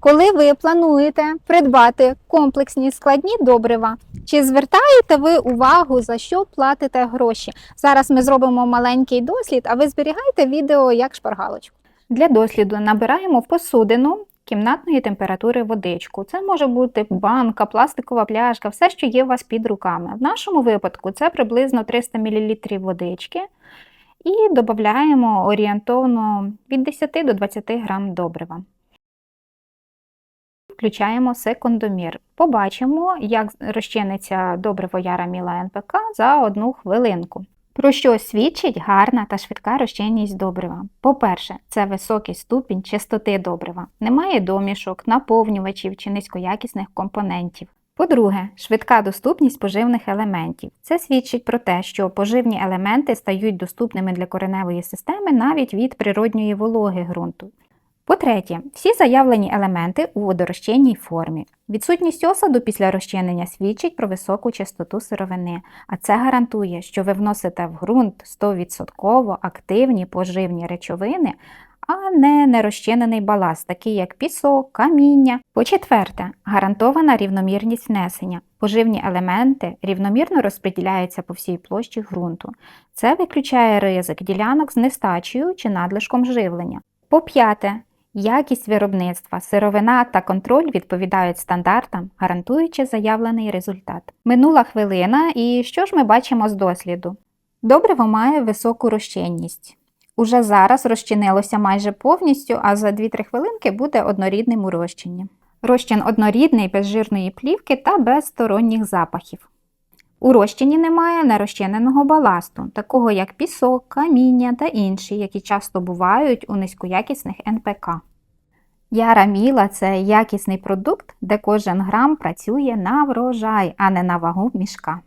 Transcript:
Коли ви плануєте придбати комплексні складні добрива, чи звертаєте ви увагу, за що платите гроші? Зараз ми зробимо маленький дослід, а ви зберігайте відео як шпаргалочку. Для досліду набираємо в посудину кімнатної температури водичку. Це може бути банка, пластикова пляшка, все, що є у вас під руками. В нашому випадку це приблизно 300 мл водички. І додаємо орієнтовно від 10 до 20 грам добрива. Включаємо секундомір. Побачимо, як розчиниться добриво Яра Міла НПК за одну хвилинку. Про що свідчить гарна та швидка розчинність добрива? По-перше, це високий ступінь чистоти добрива, немає домішок, наповнювачів чи низькоякісних компонентів. По-друге, швидка доступність поживних елементів. Це свідчить про те, що поживні елементи стають доступними для кореневої системи навіть від природньої вологи ґрунту. По-третє, всі заявлені елементи у водорозчинній формі. Відсутність осаду після розчинення свідчить про високу чистоту сировини, а це гарантує, що ви вносите в ґрунт 100% активні поживні речовини, а не нерозчинений баласт, такий як пісок, каміння. По-четверте, гарантована рівномірність внесення. Поживні елементи рівномірно розподіляються по всій площі ґрунту. Це виключає ризик ділянок з нестачею чи надлишком живлення. По-п'яте, якість виробництва, сировина та контроль відповідають стандартам, гарантуючи заявлений результат. Минула хвилина, і що ж ми бачимо з досліду? Добриво має високу розчинність. Уже зараз розчинилося майже повністю, а за 2-3 хвилинки буде однорідним у розчині. Розчин однорідний, без жирної плівки та без сторонніх запахів. У розчині немає нерозчиненого баласту, такого як пісок, каміння та інші, які часто бувають у низькоякісних НПК. Яра Міла це якісний продукт, де кожен грам працює на врожай, а не на вагу мішка.